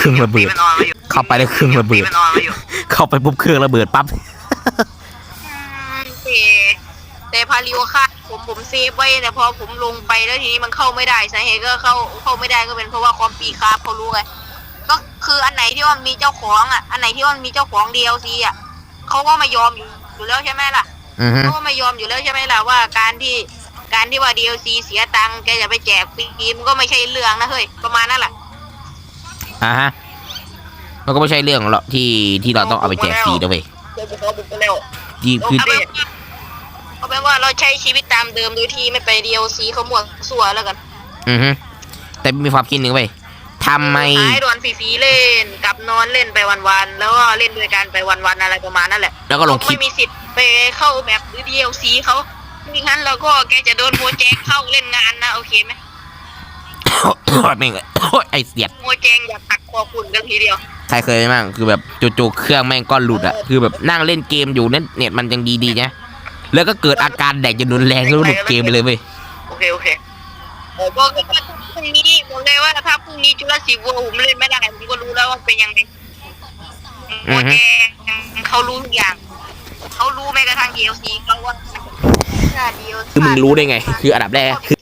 เครื่องระเบิด มันออนไว้อยู่เข้าไปแล้วเครื่องระเบิด มันออนไว้อยู่เข้าไปปุ๊บเครื่องระเบิดปั๊บแต่แต่พาริโอคาผมผมเซฟไว้แต่พอผมลงไปแล้วทีนี้มันเข้าไม่ได้สาเหตุก็เข้าเข้าไม่ได้ก็เป็นเพราะว่าคอมปีคาบเขารู้ไงก็คืออันไหนที่ว่ามีเจ้าของอะอันไหนที่ว่ามีเจ้าของ DLC อะเขาก็ไม่ยอมอยู่อยู่แล้วใช่ไหมล่ะ อือฮึเขาก็ไม่ยอมอยู่แล้วใช่ไหมล่ะว่าการที่การที่ว่า DLC เสียตังค์แกจะไปแจกฟรีมันก็ไม่ใช่เรื่องนะเฮ้ยประมาณนั้นแหละ อ่าฮะมันก็ไม่ใช่เรื่องหรอกที่ที่เราต้องเอาไปแจกฟรีนะเว้ยเดี๋ยวเขาบุกไปแล้วที่คือ เอาเป็นว่าเอาเป็นว่าเราใช้ชีวิตตามเดิมโดยที่ไม่ไป DLC เขาหมวกสัวแล้วกันอือฮึแต่มีความคิดหนึ่งเว้ยทำไมหายดวนฟรีๆเล่นกับนอนเล่นไปวันๆแล้วก็เล่นด้วยกันไปวันๆอะไรประมาณนั่นแหละแล้วก็ลงคลิป ไม่มีสิทธิ์ไปเข้าแบบหรือ DLC เขาไม่งั้นเราก็แกจะโดนโมแจงเข้าเล่นงานนะโอเคไหม แม่งไอเสียดโมแจงอยากตักคอคุณกันทีเดียว ใครเคยบ้างคือแบบจู่ๆเครื่องแม่งก็หลุดอะคือแบบนั่งเล่นเกมอยู่เน็ตเน็ตมันยังดีๆนะแล้วก็เกิดอาการแดกจนรุนแรงแล้วหลุดเกมไปเลยเว้ยโอเคโอเคบอกเลยว่าพรุ่งนี้บอกเลยว่าถ้าพรุ่งนี้จุลศิษย์วัวผมเล่นไม่ได้ผมก็รู้แล้วว่าเป็นยังไงโมแจงเขารู้ทุกอย่างเขารู้แม้กระทั่ง DLC เขาว่าถ้า DLC คือมึงรู้ได้ไง คืออันดับแรกคือ